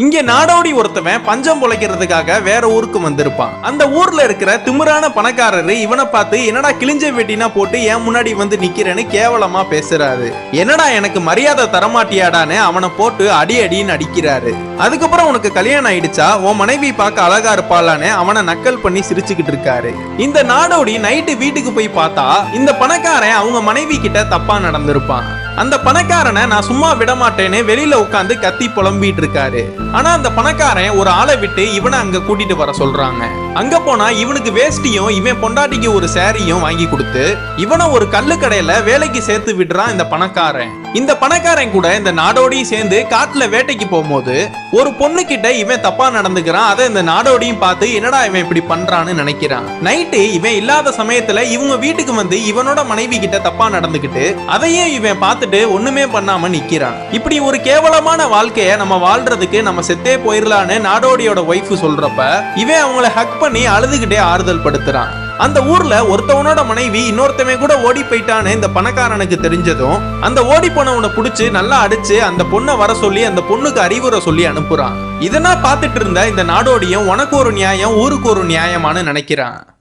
இங்க நாடோடி ஒருத்தவன் பஞ்சம் பொழைக்கிறதுக்காக வேற ஊருக்கு வந்திருப்பான். அந்த ஊர்ல இருக்கிற திமிரான பணக்காரரு இவனை பார்த்து என்னடா கிழிஞ்ச வெட்டினா போட்டு என் முன்னாடி வந்து நிக்கிறேன்னு கேவலமா பேசுறாரு. என்னடா எனக்கு மரியாதை தரமாட்டியாடான்னு அவனை போட்டு அடி அடின்னு அடிக்கிறாரு. அதுக்கப்புறம் உனக்கு கல்யாணம் ஆயிடுச்சா? உன் மனைவி பார்க்க அழகா இருப்பாளான்னு அவனை நக்கல் பண்ணி சிரிச்சுக்கிட்டு இருக்காரு. இந்த நாடோடி நைட்டு வீட்டுக்கு போய் பார்த்தா இந்த பணக்காரன் அவங்க மனைவி கிட்ட தப்பா நடந்திருப்பான். அந்த பணக்காரனை நான் சும்மா விட மாட்டேன்னு வெளியில உட்காந்து கத்தி புலம்பிட்டு இருக்காரு ஆனா அந்த பணக்காரன் ஒரு ஆளை விட்டு இவனை அங்க கூட்டிட்டு வர சொல்றாங்க. அங்க போனா இவனுக்கு வேஷ்டியும் இவன் பொண்டாட்டிக்கு ஒரு சேரியும் வாங்கி கொடுத்து இவனை ஒரு கல்லு கடையில வேலைக்கு சேர்த்து விடுறான் இந்த பணக்காரன். இந்த பணக்காரன் கூட இந்த நாடோடியும் சேர்ந்து காட்டுல வேட்டைக்கு போகும்போது ஒரு பொண்ணு கிட்ட இவன் தப்பா நடந்துக்கிறான். அதை இந்த நாடோடியும் பார்த்து என்னடா இவன் இப்படி பண்றான்னு நினைக்கிறான். நைட்டு இவன் இல்லாத சமயத்துல இவங்க வீட்டுக்கு வந்து இவனோட மனைவி கிட்ட தப்பா நடந்துக்கிட்டு அதையும் இவன் பார்த்துட்டு ஒண்ணுமே பண்ணாம நிக்கிறான். இப்படி ஒரு கேவலமான வாழ்க்கைய நம்ம வாழ்றதுக்கு நம்ம செத்தே போயிடலான்னு நாடோடியோட ஒய்ஃப் சொல்றப்ப இவன் அவங்கள ஹக் பண்ணி அழுதுகிட்டே ஆறுதல் படுத்துறான். அந்த ஊர்ல ஒருத்தவனோட மனைவி இன்னொருத்தவன் கூட ஓடி போயிட்டான்னு இந்த பணக்காரனுக்கு தெரிஞ்சதும் அந்த ஓடி போனவனை புடிச்சு நல்லா அடிச்சு அந்த பொண்ணை வர சொல்லி அந்த பொண்ணுக்கு அறிவுரை சொல்லி அனுப்புறான். இதனா பார்த்துட்டு இருந்த இந்த நாடோடியும் உனக்கு ஒரு நியாயம் ஊருக்கு ஒரு நியாயமான்னு நினைக்கிறான்.